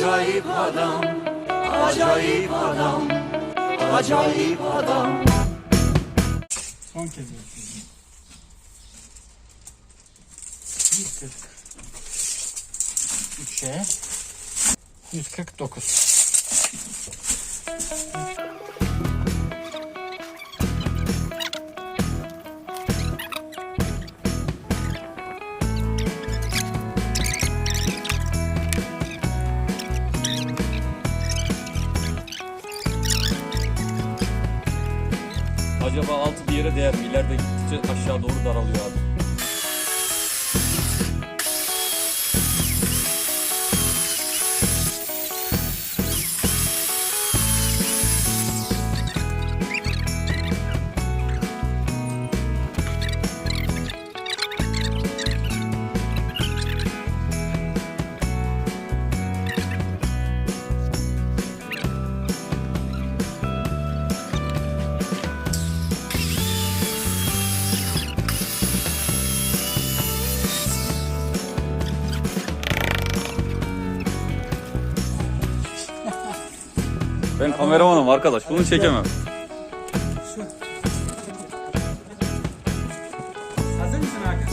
Acayip adam, acayip adam, acayip adam. Son kez yapıyorum. 140. 3'e 149. Acaba altı bir yere değer mi? İleride gittikçe aşağı doğru daralıyor abi. Ben kameramanım arkadaş. Bunu çekemem. Hazır mısın Hakan?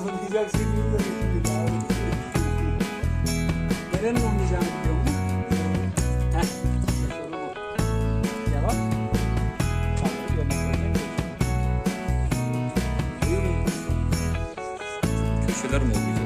Olmayacak değil de Nerenin olmayacağını biliyor musun? Heh. Cevap? Köşeler mi olmayacak?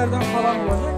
Onlardan falan olacak.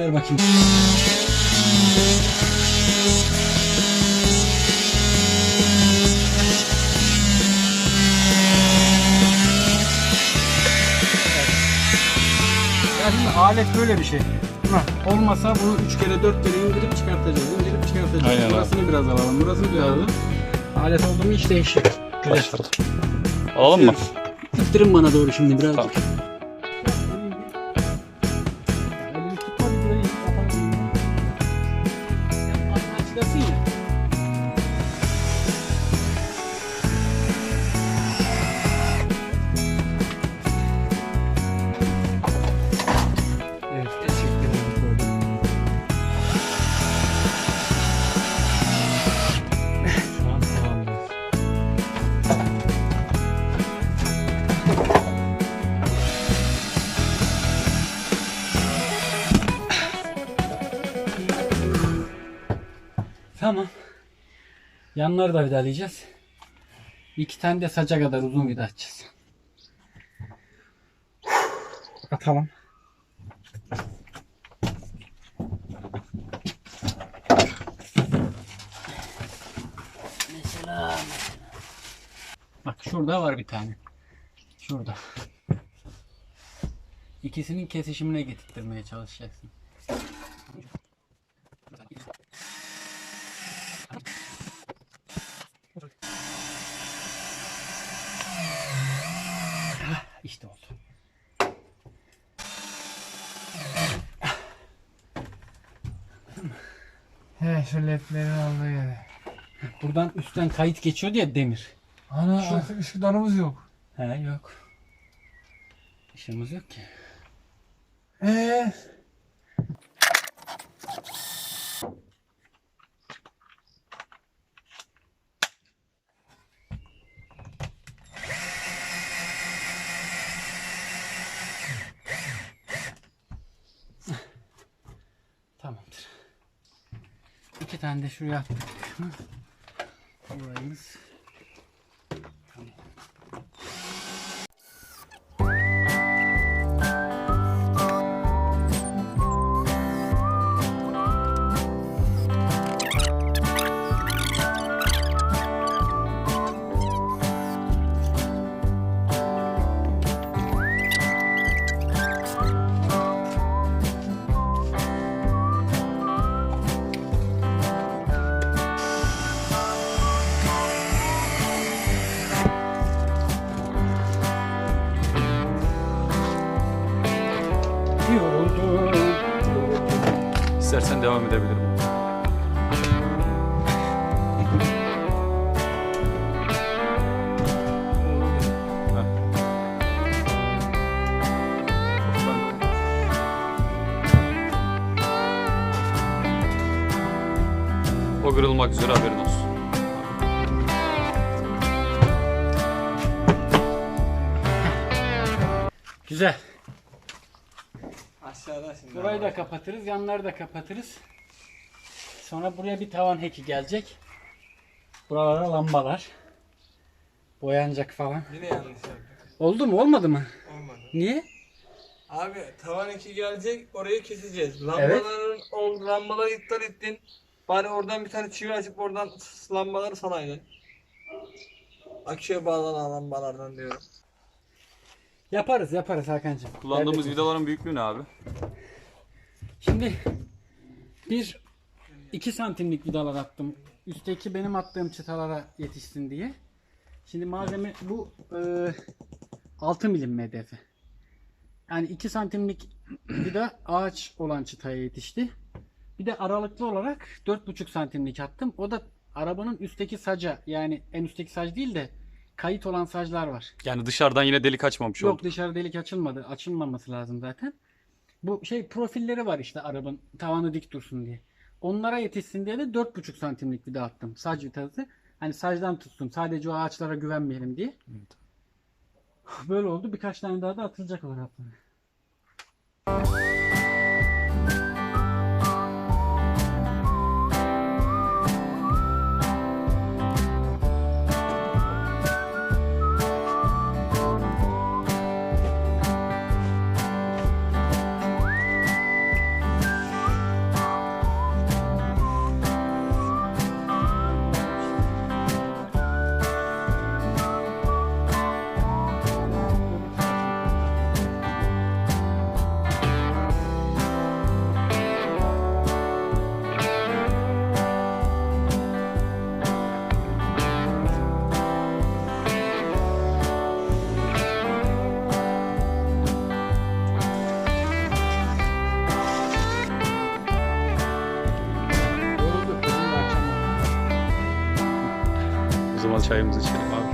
Ver bakayım. Ya şimdi alet böyle bir şey. Olmasa bunu 3 kere 4 kere indirip çıkartacağız. İndirip çıkartacağız. Aynen abi. Burasını biraz alalım. Burasını biraz alalım. Alet oldu mu iş değişiyor. Güzel. Alalım mı? İttirin bana doğru şimdi birazcık. Tamam. Tamam. Yanları da vidalayacağız. İki tane de saca kadar uzun vida atacağız. Atalım. Mesela, mesela. Bak şurada var bir tane. Şurada. İkisinin kesişimine getirtmeye çalışacaksın. İşte oldu. He şu ledlerin olduğu yere. Buradan üstten kayıt geçiyordu ya demir. Ana Şu- artık ışıklarımız yok. He yok. İşimiz yok ki. Eee? İki tane de şuraya attık. Burayımız. Yoruldum. İstersen devam edebilirim. O kırılmak üzere haberin olsun. Güzel. Aşağıda şimdi. Burayı da kapatırız, yanları da kapatırız. Sonra buraya bir tavan heki gelecek. Buralara lambalar. Boyanacak falan. Yine yanlış yaptık. Oldu mu? Olmadı mı? Olmadı. Niye? Abi tavan iki gelecek orayı keseceğiz. Lambaların ol lambaları iptal ettin. Bari oradan bir tane çivi açıp oradan lambaları sanaydın. Aküye bağlanan lambalardan diyorum. Yaparız, yaparız Hakan'cığım. Kullandığımız Dert etme. vidaların büyüklüğü ne abi? Şimdi bir 2 santimlik vidalar attım. Üstteki benim attığım çıtalara yetişsin diye. Şimdi malzeme bu e, 6 milim medefe. Yani 2 santimlik vida ağaç olan çıtaya yetişti. Bir de aralıklı olarak 4,5 santimlik attım. O da arabanın üstteki saca yani en üstteki sac değil de kayıt olan saclar var. Yani dışarıdan yine delik açmamış Yok olduk. dışarı delik açılmadı. Açılmaması lazım zaten. Bu şey profilleri var işte arabanın tavanı dik dursun diye. Onlara yetişsin diye de 4,5 santimlik vida attım. Sac vitası. Hani sacdan tutsun. Sadece o ağaçlara güvenmeyelim diye. Böyle oldu. Birkaç tane daha da atılacak olarak. 자, 이름 도, 시 간.